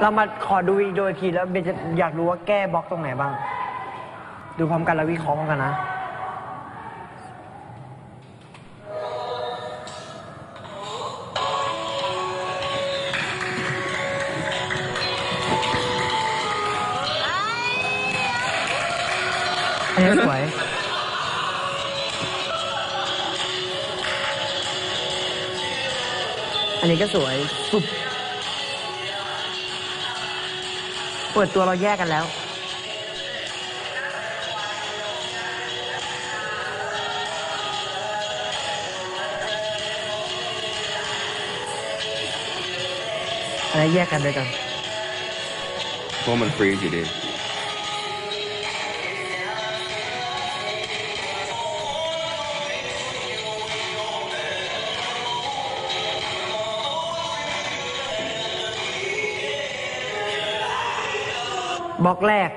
เรามาขอดูอีกโดยทีแล้วเบนจะอยากรู้ว่าแก้บล็อกตรงไหนบ้าง ดูพร้อมกันแล้ววิเคราะห์พร้อมกันนะ อันนี้สวย อันนี้ก็สวยสุบ เปิดตัวเราแยกกันแล้ว อะไรแยกกันด้วยกัน Woman frees you, dude. บล็อกแรก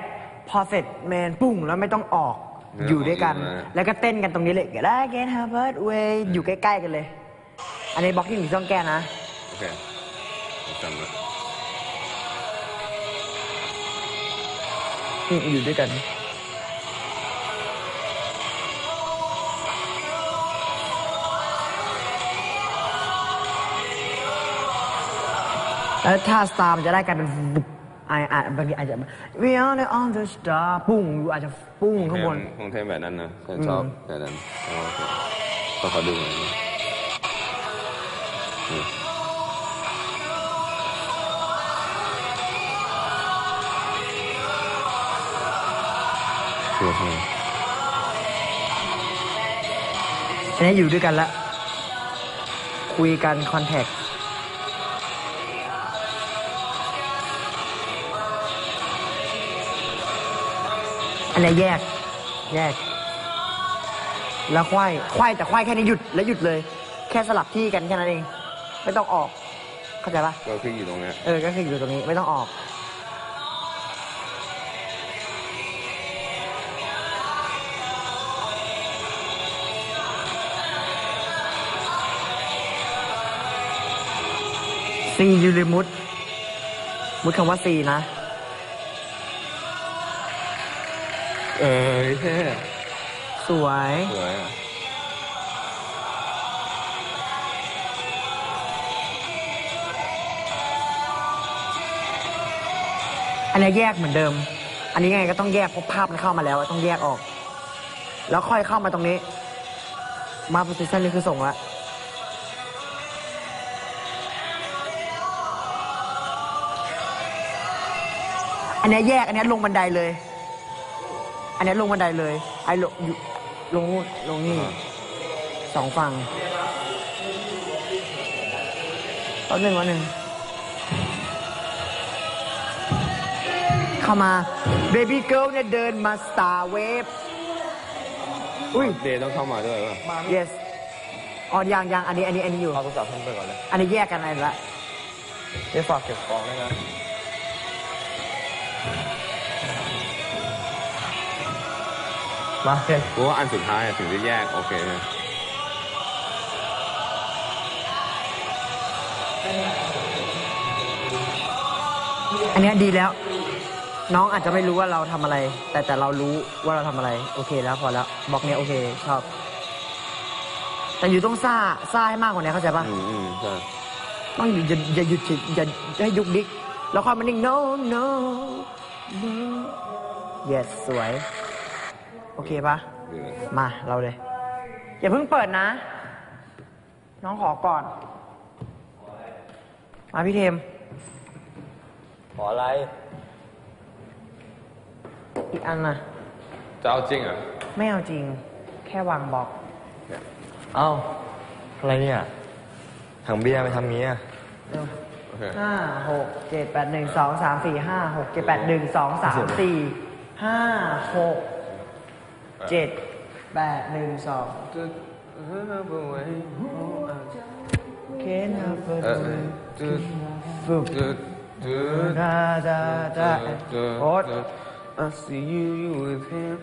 พอเสร็จแมนปุ้งแล้วไม่ต้องออกไม่ต้องอยู่ด้วยกันออกมาแล้วก็เต้นกันตรงนี้เลยได้ get h a r v a r d way อยู่ใกล้ๆกันเลย อันนี้บล็อกที่หนึ่งต้องแก้นะ โอเคผมจำแล้วอืมอยู่ด้วยกัน แล้วถ้าสตาร์มันจะได้กลายเป็นบุบ อาอาบางทีอาจจะ we are the on the star ปุ้งอยู่อาจจะปุ้งข้างบนของเทมแบบนั้นนะฉันชอบอืมแบบนั้นอ๋อโอเคขอขอดูหน่อยนะอืมเชื่อใช่ไหมอันนี้อยู่ด้วยกันแล้วคุยกันคอนแทค อันนี้แยก แยก แล้วควายควายแต่ควายแค่นี้หยุดแล้วหยุดเลย แค่สลับที่กันแค่นั้นเอง ไม่ต้องออก เข้าใจปะก็คืออยู่ตรงเนี้ยเออก็คืออยู่ตรงนี้ไม่ต้องออก ซียูริมุดมุดคำว่าซีนะ เออเท่สวย สวยอะอันนี้แยกเหมือนเดิม อันนี้ยังไงก็ต้องแยกเพราะภาพมันเข้ามาแล้วต้องแยกออก แล้วค่อยเข้ามาตรงนี้ มาโพสิชันนี้คือส่งละอันนี้แยก อันนี้ลงบันไดเลย นนี้ลงบันไดเลย ไอ้ลงอยู่ลงนู่นลงนี่สองฝั่งเอาหนึ่งเอาหนึ่งเข้ามาเบบี้เกิร์ลเนี่ยเดินมาสตาร์เวฟอุ้ยเดย์ต้องเข้ามาด้วยป่ะ yes อ๋อยังยังอันนี้อันนี้อันนี้อยู่เอาโทรศัพท์ฉันไปก่อนเลย อันนี้แยกกันอะไรละ เดี๋ยวฝากเก็บของด้วยนะ มาเช่นกูว่าอันสุดท้ายอะถึงจะแยก โอเคไหมอันเนี้ยดีแล้ว น้องอาจจะไม่รู้ว่าเราทำอะไร แต่แต่เรารู้ว่าเราทำอะไร โอเคแล้วพอแล้วบล็อกเนี้ยโอเคชอบ แต่อยู่ต้องซ่าซ่าให้มากกว่านี้เข้าใจปะอืมอืมใช่ต้องอยู่อย่าอย่าหยุดอย่าอย่าให้ยุกดิกแล้วค่อยมานิ่ง no no no yes สวย โอเคปะดีเลยมาเราเลย อย่าเพิ่งเปิดนะ น้องขอก่อน มาพี่เทม ขออะไรอีกอันนะจะเอาจริงเหรอะไม่เอาจริง แค่วางบล็อก เอ้า อะไรเนี่ย ถังเบียร์ไปทำงี้อะเร็วโอเคห้าหกเจ็ดแปดหนึ่งสองสามสี่ห้าหกเจ็ดแปดหนึ่งสองสามสี่ห้าหก À. chết ba đừng sọt Can I put food? Da da da. What? I see you with him.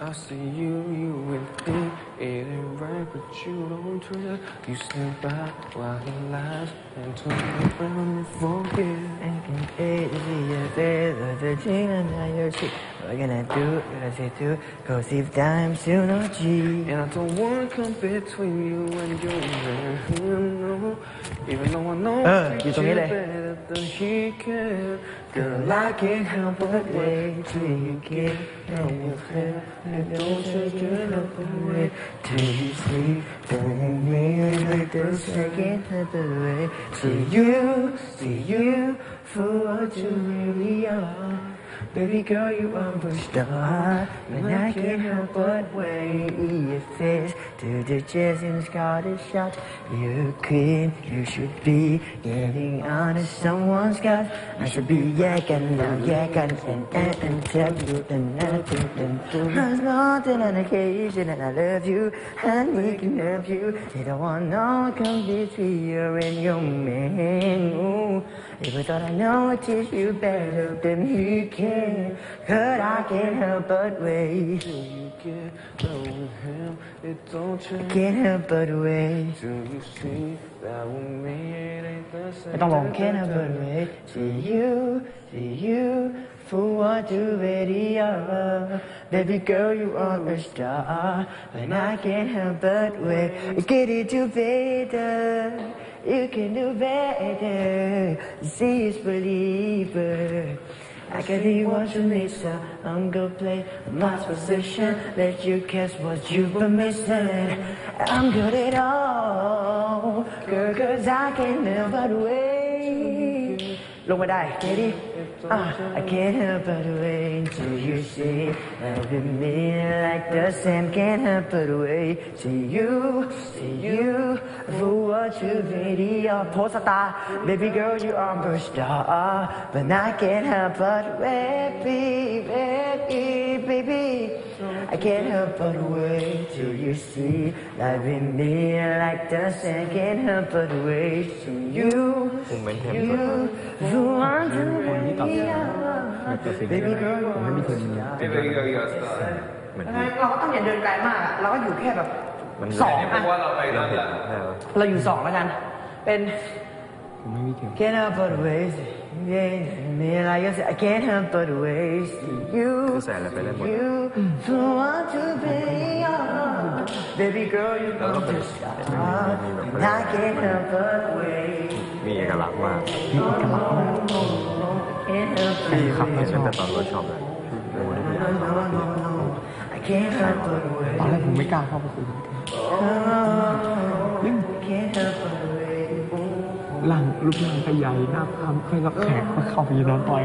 I see you, you with him. It ain't right, but you don't trust. You stand by while he lies and turn around and forget. Hey, this is your face, the thirteen and now you're. What can I do? What I say to? Cause if time still no G. And I don't wanna come between you and your man, no. Even though I know Uh, you you that. better than he can. Girl, I can't help but wait till you get know your head. hair. And don't take it up away till you sleep. Don't make like the second half away. See you, see you for what you really are. Baby girl, you are a star, and I can't help but wait. Your face to the chest and Scottish shot. You could, you should be getting on to someone's got. I should be yakking, now yakking, and and and tell you and nothing and do. There's nothing on occasion, and I love you. and we can love you. You don't want no one come between you and your man. Ooh. If I thought I know it is you better than he can, but I can't help but wait. Till you get done with him, it don't change. Can't help but wait. Till you see that with me it ain't the same. ไม่ต้องร้อง Can't help but wait. See you, see you for what you really are. Baby girl, you are a star, and I can't help but wait. Get it to better. You can do better. See is believer. I can be what you need, so I'm gonna play my position. Let you guess what you've been missing. I'm good at all, girl, cause I can never wait. ลงมาได้ ready uh, I can't help but wait till you see loving me like the same can't help but wait see you see you for what you really are post star baby girl you are a star but I can't help but wait baby baby I can't help but wait till you see loving me like the same can't help but wait see you ผมเป็นเทม you who want to be baby girl ผมไม่มีเทมนี้ Baby girl, you're a star. เหมือนเราก็ต้องอย่าเดินไกลมากอะเราก็อยู่แค่แบบสองเราะเราไปและใช่ไหมเราอยู่สองแล้วกัน เป็นผมไม่มีเทม Can't help but wait yeah, me like I said I can't help but wait you you who want to be on. baby girl you want to start and I can't help but wait มีเอกลักษณ์มากมีเอกลักษณ์มาก Can't help but พี่ขับ wait ไม่ใช่แต่ตอนรถชอบเลยโอ้โหนี่ No, no, no, no. I can't help but ตอนแรก wait. ผมไม่กล้าเข้าไปคุย รูปร่างขยายหน้าพามค่อยรับแขกมาเข้าไปนอนต่อย